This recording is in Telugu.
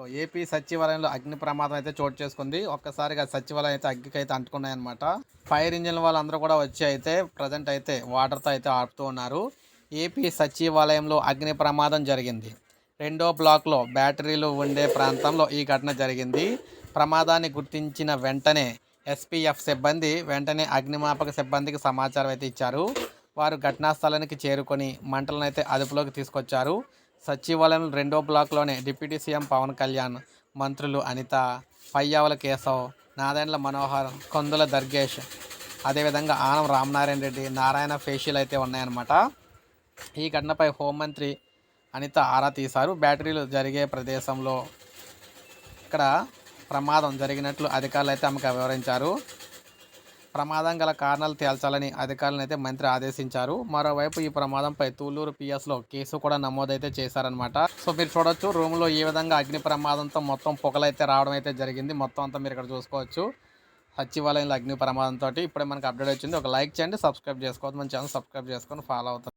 లో ఏపీ సచివాలయంలో అగ్ని ప్రమాదం అయితే చోటు చేసుకుంది. ఒక్కసారిగా సచివాలయం అయితే అగ్గికి అయితే అంటుకున్నాయన్నమాట. ఫైర్ ఇంజిన్ వాళ్ళందరూ కూడా వచ్చి అయితే ప్రజెంట్ అయితే వాటర్తో అయితే ఆపుతూ ఉన్నారు. ఏపీ సచివాలయంలో అగ్ని ప్రమాదం జరిగింది. రెండో బ్లాక్లో బ్యాటరీలు ఉండే ప్రాంతంలో ఈ ఘటన జరిగింది. ప్రమాదాన్ని గుర్తించిన వెంటనే ఎస్పీఎఫ్ సిబ్బంది వెంటనే అగ్నిమాపక సిబ్బందికి సమాచారం అయితే ఇచ్చారు. వారు ఘటనా స్థలానికి చేరుకొని మంటలను అయితే అదుపులోకి తీసుకొచ్చారు. సచివాలయం రెండో బ్లాక్లోనే డిప్యూటీ సీఎం పవన్ కళ్యాణ్ మంత్రులు అనిత పయ్యావల కేశవ్ నాదెండ్ల మనోహర్ కొందుల దర్గేష్. అదేవిధంగా ఆనం రామనారాయణ రెడ్డి నారాయణ ఫేషియల్ అయితే ఉన్నాయన్నమాట. ఈ ఘటనపై హోంమంత్రి అనిత ఆరా తీశారు. బ్యాటరీలు జరిగే ప్రదేశంలో ఇక్కడ ప్రమాదం జరిగినట్లు అధికారులు అయితే ఆమెకు వివరించారు. ప్రమాదం గల కారణాలు తేల్చాలని అధికారులను అయితే మంత్రి ఆదేశించారు. మరోవైపు ఈ ప్రమాదంపై తూలూరు పిఎస్లో కేసు కూడా నమోదైతే చేశారనమాట సో మీరు చూడొచ్చు రూమ్లో ఈ విధంగా అగ్ని ప్రమాదంతో మొత్తం పొగలైతే రావడం అయితే జరిగింది. మొత్తం అంతా మీరు ఇక్కడ చూసుకోవచ్చు. సచివాలయంలో అగ్ని ప్రమాదంతో ఇప్పుడే మనకు అప్డేట్ వచ్చింది. ఒక లైక్ చేయండి సబ్స్క్రైబ్ చేసుకోవద్దు. మన ఛానల్ సబ్స్క్రైబ్ చేసుకొని ఫాలో అవుతుంది